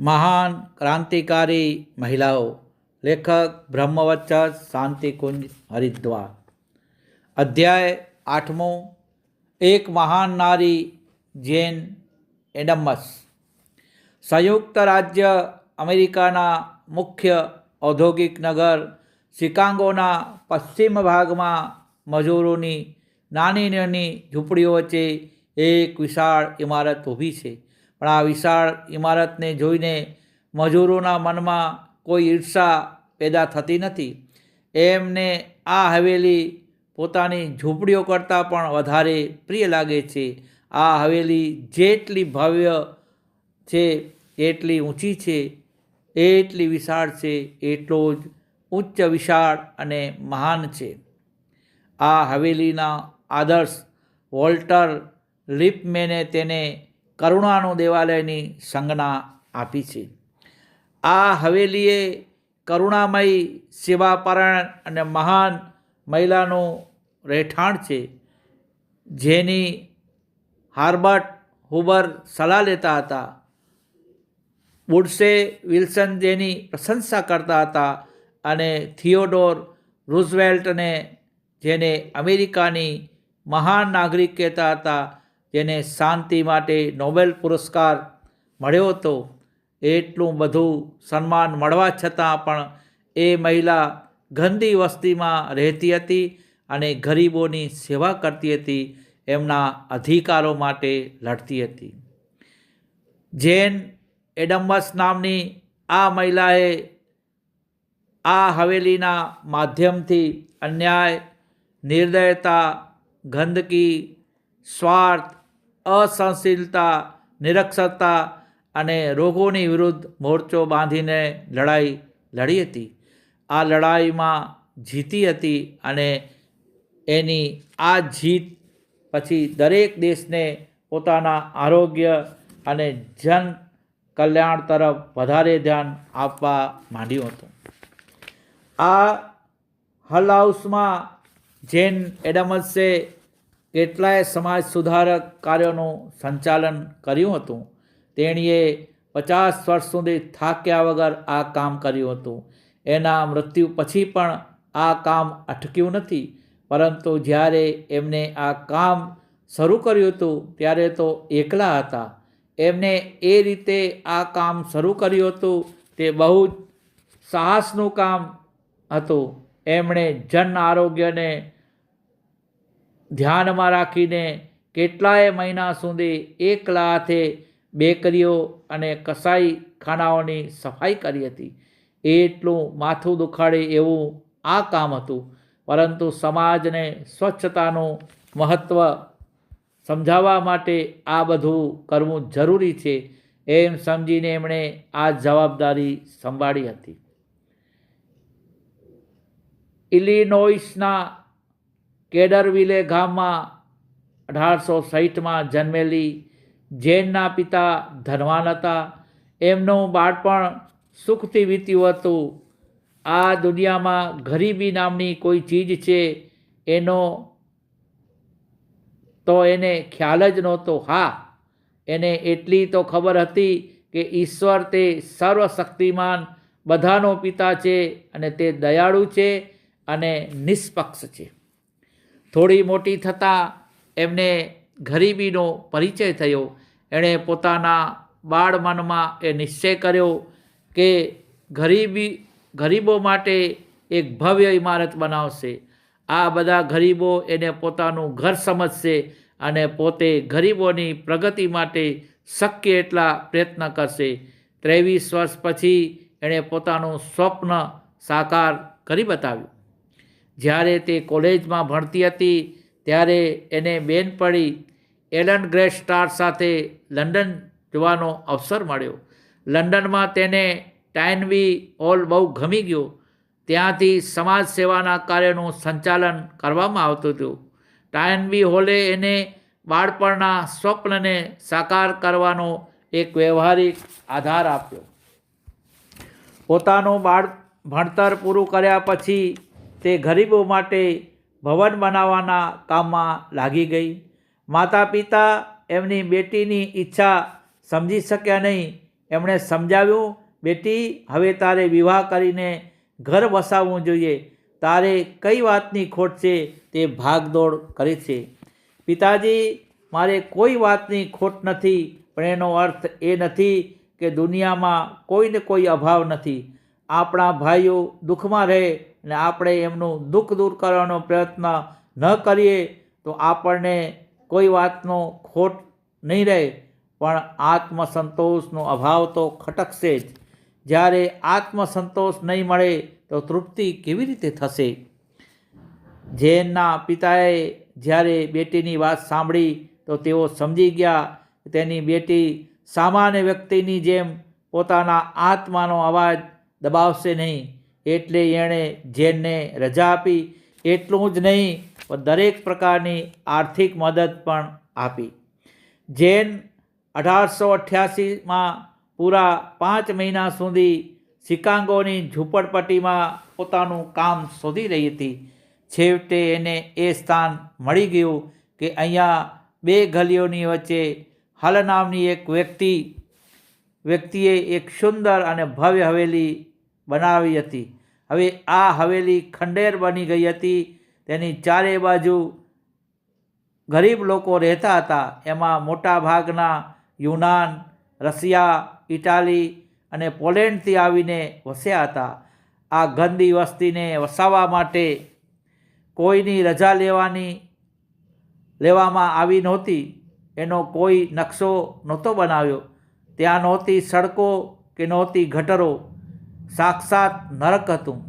મહાન ક્રાંતિકારી મહિલાઓ, લેખક બ્રહ્મવચ્ચસ શાંતિકુંજ હરિદ્વાર. અધ્યાય આઠમો, એક મહાન નારી જેન એડમ્બસ સંયુક્ત રાજ્ય અમેરિકાના મુખ્ય ઔદ્યોગિક નગર શિકાગોના પશ્ચિમ ભાગમાં મજૂરોની, નાની નાની ઝૂંપડીઓ વચ્ચે એક વિશાળ ઇમારત ઊભી છે. પણ આ વિશાળ ઇમારતને જોઈને મજૂરોના મનમાં કોઈ ઈર્ષા પેદા થતી નથી. એમને આ હવેલી પોતાની ઝૂંપડીઓ કરતાં પણ વધારે પ્રિય લાગે છે. આ હવેલી જેટલી ભવ્ય છે, એટલી ઊંચી છે, એટલી વિશાળ છે, એટલો જ ઉચ્ચ વિશાળ અને મહાન છે. આ હવેલીના આદર્શ વોલ્ટર લિપમેને તેને કરુણાનું દેવાલયની સંજ્ઞા આપી છે. આ હવેલીએ કરુણામયી સેવાપરાયણ અને મહાન મહિલાનું રહેઠાણ છે, જેની હાર્બર્ટ હુબર સલાહ લેતા હતા બુડસે વિલ્સન જેની પ્રશંસા કરતા હતા અને થિયોડોર રૂઝવેલ્ટને, જેને અમેરિકાની મહાન નાગરિક કહેતા હતા જેને શાંતિ માટે નોબેલ પુરસ્કાર મળ્યો હતો, એટલું બધું સન્માન મળવા છતાં પણ એ મહિલા ગંદી વસ્તીમાં રહેતી હતી અને ગરીબોની સેવા કરતી હતી, એમના અધિકારો માટે લડતી હતી. જેન એડમ્બસ નામની આ મહિલાએ આ હવેલીના માધ્યમથી અન્યાય, નિર્દયતા, ગંદકી, સ્વાર્થ અસહનશીલતા નિરક્ષરતા અને રોગોની વિરુદ્ધ મોરચો બાંધીને લડાઈ લડી હતી. આ લડાઈમાં જીતી હતી અને એની આ જીત પછી દરેક દેશને પોતાના આરોગ્ય અને જન કલ્યાણ તરફ વધારે ધ્યાન આપવા માંડ્યું હતું. આ હલ હાઉસમાં જેન એડમસે કેટલાય સમાજ સુધારક કાર્યોનું સંચાલન કર્યું હતું. તેણીએ પચાસ વર્ષ સુધી થાક્યા વગર આ કામ કર્યું હતું. એના મૃત્યુ પછી પણ આ કામ અટક્યું નથી. પરંતુ જ્યારે એમને આ કામ શરૂ કર્યું હતું, ત્યારે તો એકલા હતા. એમને એ રીતે આ કામ શરૂ કર્યું હતું, તે બહુ જ સાહસનું કામ હતું. એમણે જન આરોગ્યને ધ્યાનમાં રાખીને કેટલાય મહિના સુધી એકલા હાથે બેકરીઓ અને કસાઈ ખાનાઓની સફાઈ કરી હતી. એટલું માથું દુખાડે એવું આ કામ હતું. પરંતુ સમાજને સ્વચ્છતાનું મહત્ત્વ સમજાવવા માટે આ બધું કરવું જરૂરી છે એમ સમજીને એમણે આ જવાબદારી સંભાળી હતી. ઇલિનોઇસના કેડરવિલે ગામમાં અઢારસો સાહીઠમાં જન્મેલી જૈનના પિતા ધનવાન હતા. એમનું બાળપણ સુખથી વીત્યું હતું. આ દુનિયામાં ગરીબી નામની કોઈ ચીજ છે એનો તો એને ખ્યાલ જ નહોતો. હા, એને એટલી તો ખબર હતી કે ઈશ્વર તે સર્વશક્તિમાન બધાનો પિતા છે અને તે દયાળુ છે અને નિષ્પક્ષ છે. થોડી મોટી થતાં એમને ગરીબીનો પરિચય થયો. એણે પોતાના બાળ મનમાં એ નિશ્ચય કર્યો કે ગરીબી, ગરીબો માટે એક ભવ્ય ઇમારત બનાવશે. આ બધા ગરીબો એને પોતાનું ઘર સમજશે અને પોતે ગરીબોની પ્રગતિ માટે શક્ય એટલા પ્રયત્ન કરશે. ત્રેવીસ વર્ષ પછી એણે પોતાનું સ્વપ્ન સાકાર કરી બતાવ્યું. જ્યારે તે કોલેજમાં ભણતી હતી, ત્યારે એને બેન પડી એલન ગ્રે સ્ટાર સાથે લંડન જવાનો અવસર મળ્યો. લંડનમાં તેને ટાઇનવી હોલ બહુ ગમી ગયો. ત્યાંથી સમાજ સેવાના કાર્યનું સંચાલન કરવામાં આવતું હતું. ટાઇનબી હોલે એને બાળપણના સ્વપ્નને સાકાર કરવાનો એક વ્યવહારિક આધાર આપ્યો. પોતાનું બાળ ભણતર પૂરું કર્યા પછી તે ગરીબો માટે ભવન બનાવવાના કામમાં લાગી ગઈ. માતા પિતા એમની બેટીની ઈચ્છા સમજી શક્યા નહીં. એમણે સમજાવ્યું, બેટી, હવે તારે વિવાહ કરીને ઘર વસાવવું જોઈએ. તારે કઈ વાતની ખોટ છે તે ભાગદોડ કરી છે. પિતાજી, મારે કોઈ વાતની ખોટ નથી, પણ એનો અર્થ એ નથી કે દુનિયામાં કોઈને કોઈ અભાવ નથી. આપણા ભાઈઓ દુઃખમાં રહે અને આપણે એમનું દુઃખ દૂર કરવાનો પ્રયત્ન ન કરીએ તો આપણને કોઈ વાતનો ખોટ નહીં રહે, પણ આત્મસંતોષનો અભાવ તો ખટકશે જ. જ્યારે આત્મસંતોષ નહીં મળે તો તૃપ્તિ કેવી રીતે થશે? જૈનના પિતાએ જ્યારે બેટીની વાત સાંભળી તો તેઓ સમજી ગયા તેની બેટી સામાન્ય વ્યક્તિની જેમ પોતાના આત્માનો અવાજ દબાવશે નહીં. એટલે એણે જૈનને રજા આપી એટલું જ નહીં, પણ દરેક પ્રકારની આર્થિક મદદ પણ આપી. જૈન અઢારસો અઠ્યાસીમાં પૂરા પાંચ મહિના સુધી શિકાગોની ઝૂંપડપટ્ટીમાં પોતાનું કામ શોધી રહી હતી. છેવટે એને એ સ્થાન મળી ગયું કે અહીંયા બે ગલીઓની વચ્ચે હલ નામની એક વ્યક્તિ, વ્યક્તિએ એક સુંદર અને ભવ્ય હવેલી બનાવી હતી. હવે આ હવેલી ખંડેર બની ગઈ હતી. તેની ચારે બાજુ ગરીબ લોકો રહેતા હતા. એમાં મોટા ભાગના યુનાન, રશિયા, ઇટાલી અને પોલેન્ડથી આવીને વસ્યા હતા. આ ગંદી વસ્તીને વસાવવા માટે કોઈની રજા લેવાની, લેવામાં આવી નહોતી. એનો કોઈ નકશો નહોતો બનાવ્યો. ત્યાં નહોતી સડકો કે નહોતી ગટરો. સાક્ષાત નરક હતું.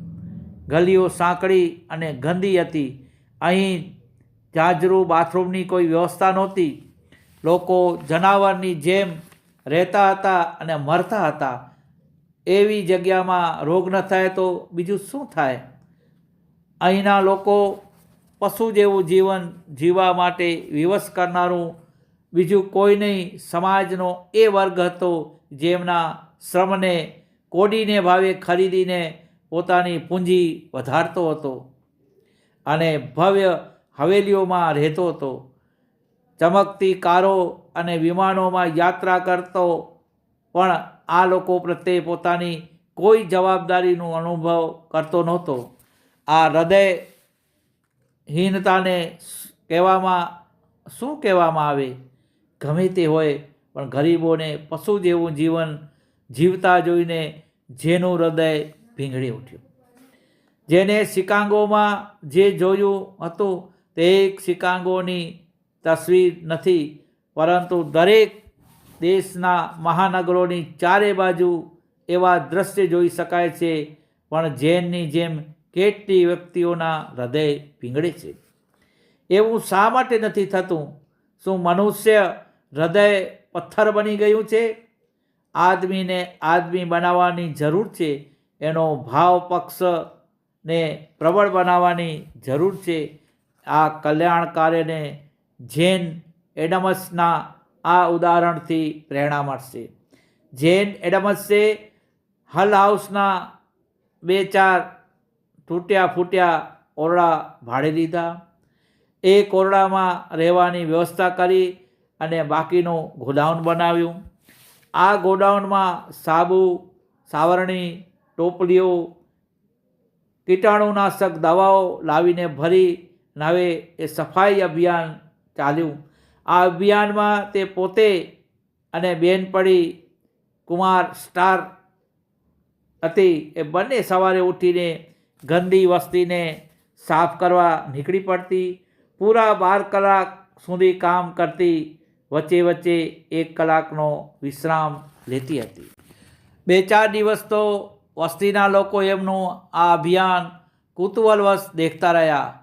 ગલીઓ સાંકડી અને ગંદી હતી. અહીં જાજરૂ બાથરૂમની કોઈ વ્યવસ્થા નહોતી. લોકો જનાવરની જેમ રહેતા હતા અને મરતા હતા. એવી જગ્યામાં રોગ ન થાય તો બીજું શું થાય? અહીંના લોકો પશુ જેવું જીવન જીવવા માટે વિવશ કરનારું બીજું કોઈ નહીં. સમાજનો એ વર્ગ હતો જેમના શ્રમને કોડીને ભાવે ખરીદીને પોતાની પૂંજી વધારતો હતો અને ભવ્ય હવેલીઓમાં રહેતો હતો. ચમકતી કારો અને વિમાનોમાં યાત્રા કરતો પણ આ લોકો પ્રત્યે પોતાની કોઈ જવાબદારીનો અનુભવ કરતો નહોતો. આ હૃદયહીનતાને કહેવામાં, શું કહેવામાં આવે? ગમે તે હોય, પણ ગરીબોને પશુ જેવું જીવન જીવતા જોઈને જેનું હૃદય ભીંગળી ઉઠ્યું. જેને શિકાંગોમાં જે જોયું હતું તે એક શિકાંગોની તસવીર નથી, પરંતુ દરેક દેશના મહાનગરોની ચારે બાજુ એવા દ્રશ્ય જોઈ શકાય છે, પણ જૈનની જેમ કેટલી વ્યક્તિઓના હૃદય પીંગળે છે. એવું શા માટે નથી થતું? શું મનુષ્ય હૃદય પથ્થર બની ગયું છે? આદમીને આદમી બનાવવાની જરૂર છે, એનો ભાવ પક્ષને પ્રબળ બનાવવાની જરૂર છે. આ કલ્યાણ કાર્યને જૈન એડમસના આ ઉદાહરણથી પ્રેરણા મળશે. જૈન એડમસે હલ હાઉસના બે ચાર તૂટ્યા ફૂટ્યા ઓરડા ભાડે લીધા એ ઓરડામાં રહેવાની વ્યવસ્થા કરી અને બાકીનું ગોડાઉન બનાવ્યું. આ ગોડાઉનમાં સાબુ, સાવરણી, ટોપલીઓ, કીટાણુનાશક દવાઓ લાવીને ભરી નાવે એ સફાઈ અભિયાન ચાલ્યું. આ અભિયાનમાં તે પોતે અને બેનપડી કુમાર સ્ટાર હતી. એ બંને સવારે ઉઠીને ગંદી વસ્તીને સાફ કરવા નીકળી પડતી. પૂરા બાર કલાક સુધી કામ કરતી. વચ્ચે વચ્ચે એક કલાકનો વિશ્રામ લેતી હતી. બે ચાર દિવસ તો વસ્તીના લોકો એમનું આ અભિયાન કુતૂહલવશ દેખતા રહ્યા,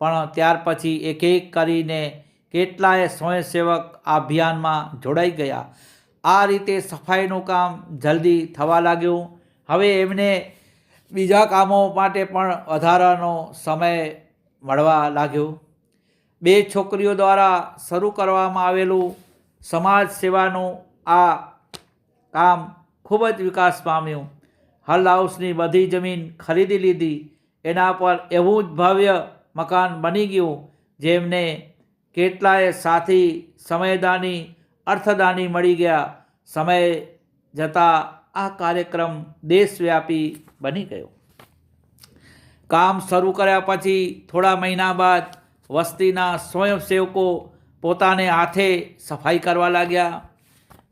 પણ ત્યાર પછી એક એક કરીને કેટલાય સ્વયંસેવક આ અભિયાનમાં જોડાઈ ગયા. આ રીતે સફાઈનું કામ જલ્દી થવા લાગ્યું. હવે એમને બીજા કામો માટે પણ વધારાનો સમય મળવા લાગ્યો. બે છોકરીઓ દ્વારા શરૂ કરવામાં આવેલું સમાજ સેવાનું આ કામ ખૂબ જ વિકાસ પામ્યું. હલ હાઉસની બધી જમીન ખરીદી લીધી. એના પર એવું જ ભવ્ય મકાન બની ગયું જેમને કેટલાય સાથી સમયદાની અર્થદાની મળી ગયા. સમય જતાં આ કાર્યક્રમ દેશવ્યાપી બની ગયો. કામ શરૂ કર્યા પછી થોડા મહિના બાદ વસ્તીના સ્વયંસેવકો પોતાને હાથે સફાઈ કરવા લાગ્યા.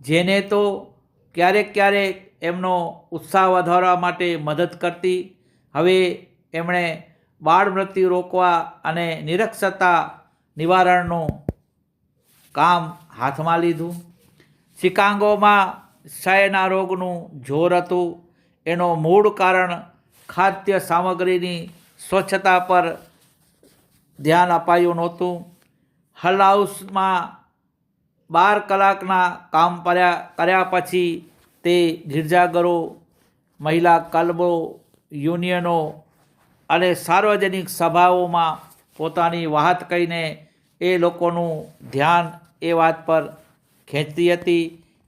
જેને તો ક્યારેક ક્યારેક એમનો ઉત્સાહ વધારવા માટે મદદ કરતી. હવે એમણે બાળ મૃત્યુ રોકવા અને નિરક્ષરતા નિવારણનું કામ હાથમાં લીધું. શિકાંગોમાં ક્ષયના રોગનું જોર હતું. એનો મૂળ કારણ ખાદ્ય સામગ્રીની સ્વચ્છતા પર ધ્યાન અપાયું નહોતું. હલ હાઉસમાં બાર કલાકના કામ કર્યા કર્યા પછી તે ગિરજાઘરો મહિલા કલબો, યુનિયનો અને સાર્વજનિક સભાઓમાં પોતાની વાત કહીને એ લોકોનું ધ્યાન એ વાત પર ખેંચતી હતી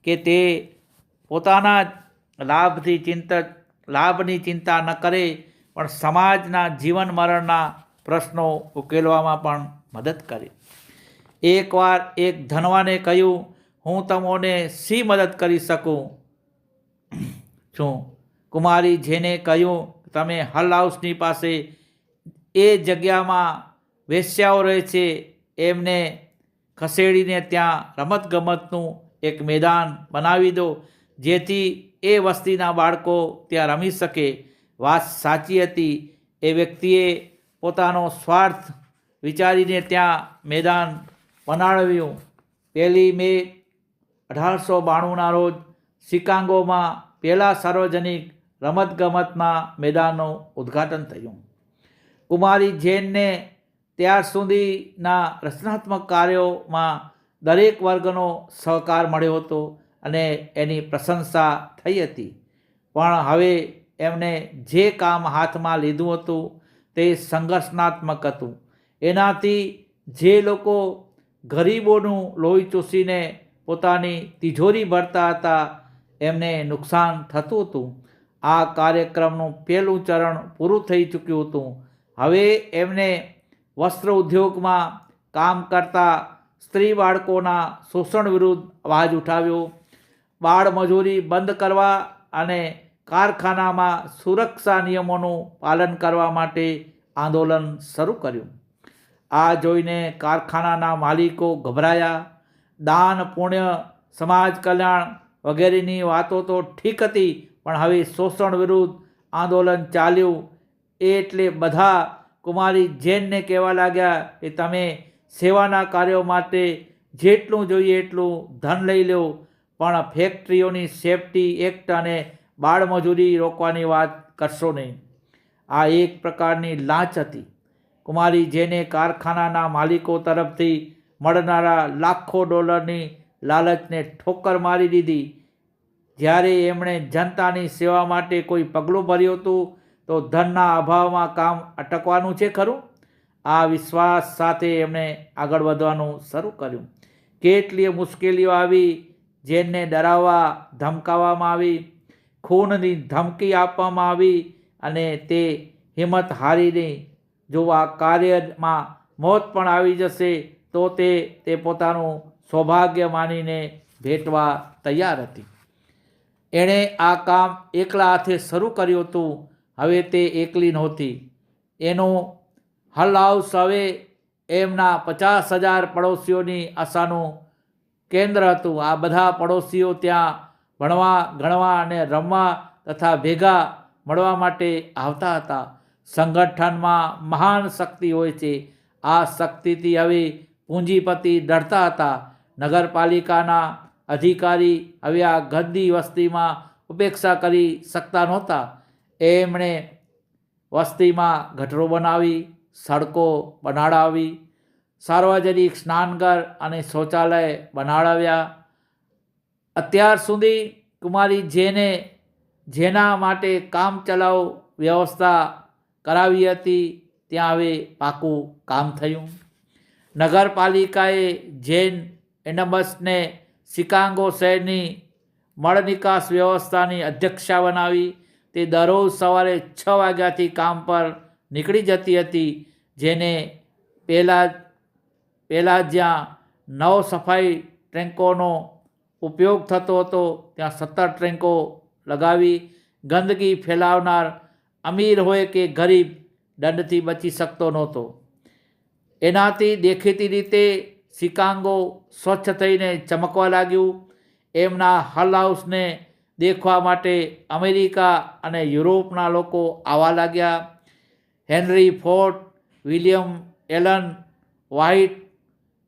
કે તે પોતાના જ લાભથી ચિંતક લાભની ચિંતા ન કરે, પણ સમાજના જીવન મરણના પ્રશ્નો ઉકેલવામાં પણ મદદ કરી. એકવાર એક ધનવાને કહ્યું, હું તમોને શી મદદ કરી શકું? છું. કુમારી જેને કહ્યું, તમે હલ હાઉસની પાસે એ જગ્યામાં વેશ્યાઓ રહે છે, એમને ખસેડીને ત્યાં રમતગમતનું એક મેદાન બનાવી દો, જેથી એ વસ્તીના બાળકો ત્યાં રમી શકે. વાત સાચી હતી. એ વ્યક્તિએ પોતાનો સ્વાર્થ વિચારીને ત્યાં મેદાન બનાવ્યું. પહેલી મે અઢારસો બાણુંના રોજ શિકાગોમાં પહેલાં સાર્વજનિક રમતગમતના મેદાનનું ઉદ્ઘાટન થયું. કુમારી જૈનને ત્યાર સુધીના રચનાત્મક કાર્યોમાં દરેક વર્ગનો સહકાર મળ્યો હતો અને એની પ્રશંસા થઈ હતી. પણ હવે એમણે જે કામ હાથમાં લીધું હતું તે સંઘર્ષનાત્મક હતું. એનાથી જે લોકો ગરીબોનું લોહી ચૂસીને પોતાની તિજોરી ભરતા હતા, એમને નુકસાન થતું હતું. આ કાર્યક્રમનું પહેલું ચરણ પૂરું થઈ ચૂક્યું હતું. હવે એમને વસ્ત્ર ઉદ્યોગમાં કામ કરતા સ્ત્રી બાળકોના શોષણ વિરુદ્ધ અવાજ ઉઠાવ્યો. બાળ મજૂરી બંધ કરવા અને કારખાનામાં સુરક્ષા નિયમોનું પાલન કરવા માટે આંદોલન શરૂ કર્યું. આ જોઈને કારખાનાના માલિકો ગભરાયા. દાન, પુણ્ય, સમાજ કલ્યાણ વગેરેની વાતો તો ઠીક હતી, પણ હવે શોષણ વિરુદ્ધ આંદોલન ચાલ્યું. એટલે બધા કુમારી જૈનને કહેવા લાગ્યા કે તમે સેવાના કાર્યો માટે જેટલું જોઈએ એટલું ધન લઈ લો, પણ ફેક્ટરીઓની સેફટી એક્ટ અને બાળમજૂરી રોકવાની વાત કરશો નહીં. આ એક પ્રકારની લાંચ હતી. કુમારી જેને કારખાનાના માલિકો તરફથી મળનારા લાખો ડોલરની લાલચને ઠોકર મારી દીધી. જ્યારે એમણે જનતાની સેવા માટે કોઈ પગલું ભર્યું હતું, તો ધનના અભાવમાં કામ અટકવાનું છે ખરું? આ વિશ્વાસ સાથે એમણે આગળ વધવાનું શરૂ કર્યું. કેટલીય મુશ્કેલીઓ આવી જેને ડરાવવા, ધમકાવવામાં આવી ખૂનની ધમકી આપવામાં આવી અને તે હિંમત હારીને જો આ કાર્યમાં મોત પણ આવી જશે, તો તે તે પોતાનું સૌભાગ્ય માનીને ભેટવા તૈયાર હતી. એણે આ કામ એકલા હાથે શરૂ કર્યું હતું. હવે તે એકલી નહોતી. એનું હલ હાઉસ હવે એમના પચાસ હજાર પડોશીઓની આશાનું કેન્દ્ર હતું. આ બધા પડોશીઓ ત્યાં ભણવા, ગણવા અને રમવા તથા ભેગા મળવા માટે આવતા હતા. સંગઠનમાં મહાન શક્તિ હોય છે. આ શક્તિથી હવે પૂંજીપતિ ડરતા હતા. નગરપાલિકાના અધિકારી હવે આ ગંદી વસ્તીમાં ઉપેક્ષા કરી શકતા નહોતા. એમણે વસ્તીમાં ગટરો બનાવી, સડકો બનાડાવી, સાર્વજનિક સ્નાનઘર અને શૌચાલય બનાડાવ્યા. અત્યાર સુધી કુમારી જેને, જેના માટે કામ ચલાવ વ્યવસ્થા કરાવી હતી, ત્યાં હવે પાકું કામ થયું. નગરપાલિકાએ જૈન એનબસને શિકાગો શહેરની મળ નિકાસ વ્યવસ્થાની અધ્યક્ષા બનાવી, તે દરરોજ સવારે છ વાગ્યાથી કામ પર નીકળી જતી હતી, જેને પહેલાં પહેલાં જ્યાં નવ સફાઈ ટેન્કોનો ઉપયોગ થતો હતો. ત્યાં સત્તર ટ્રેન્કો લગાવી ગંદકી ફેલાવનાર અમીર હોય કે ગરીબ દંડથી બચી શકતો નહોતો. એનાથી દેખીતી રીતે શિકાંગો સ્વચ્છ થઈને ચમકવા લાગ્યું. એમના હલ હાઉસને દેખવા માટે અમેરિકા અને યુરોપના લોકો આવવા લાગ્યા. Henry Ford William Allen, White,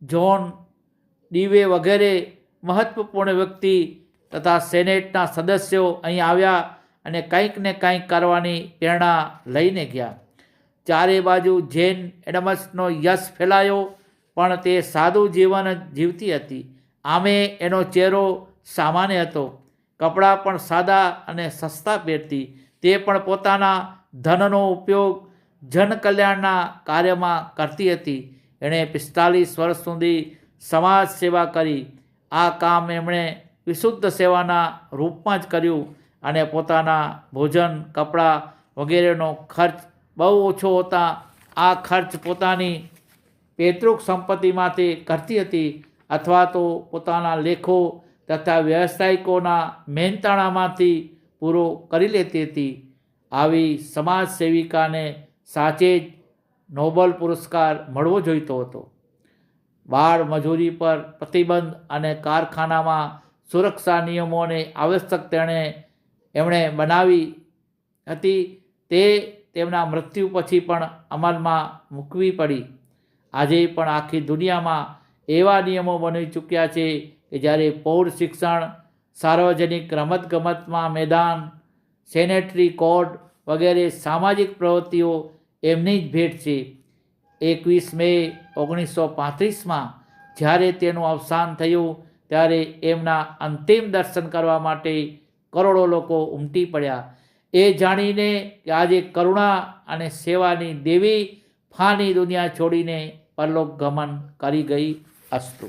John Dewey વગેરે મહત્વપૂર્ણ વ્યક્તિ તથા સેનેટના સદસ્યો અહીં આવ્યા અને કંઈક ને કંઈક કરવાની પ્રેરણા લઈને ગયા. ચારે બાજુ જૈન એડમસનો યશ ફેલાયો, પણ તે સાદું જીવન જીવતી હતી. આમે એનો ચહેરો સામાન્ય હતો. કપડાં પણ સાદા અને સસ્તા પહેરતી. તે પણ પોતાના ધનનો ઉપયોગ જનકલ્યાણના કાર્યમાં કરતી હતી. એણે પિસ્તાલીસ વર્ષ સુધી સમાજ સેવા કરી. આ કામ એમણે વિશુદ્ધ સેવાના રૂપમાં જ કર્યું અને પોતાના ભોજન, કપડાં વગેરેનો ખર્ચ બહુ ઓછો હોતા. આ ખર્ચ પોતાની પૈતૃક સંપત્તિમાંથી કરતી હતી અથવા તો પોતાના લેખો તથા વ્યવસાયિકોના મહેનતાણામાંથી પૂરો કરી લેતી હતી. આવી સમાજ સેવિકાને સાચે જ નોબલ પુરસ્કાર મળવો જોઈતો હતો. બાળ મજૂરી પર પ્રતિબંધ અને કારખાનામાં સુરક્ષા નિયમોને આવશ્યક તેણે એમણે બનાવી હતી. તે તેમના મૃત્યુ પછી પણ અમલમાં મૂકવી પડી. આજે પણ આખી દુનિયામાં એવા નિયમો બની ચૂક્યા છે કે જ્યારે પૌઢ શિક્ષણ, સાર્વજનિક રમતગમતમાં મેદાન, સેનેટરી કોડ વગેરે સામાજિક પ્રવૃત્તિઓ એમની જ ભેટ છે. એકવીસ મે ઓગણીસો પાંત્રીસમાં જ્યારે તેનું અવસાન થયું, ત્યારે એમના અંતિમ દર્શન કરવા માટે કરોડો લોકો ઉમટી પડ્યા. એ જાણીને કે આજે કરુણા અને સેવાની દેવી ફાની દુનિયા છોડીને પરલોક ગમન કરી ગઈ અસ્તુ.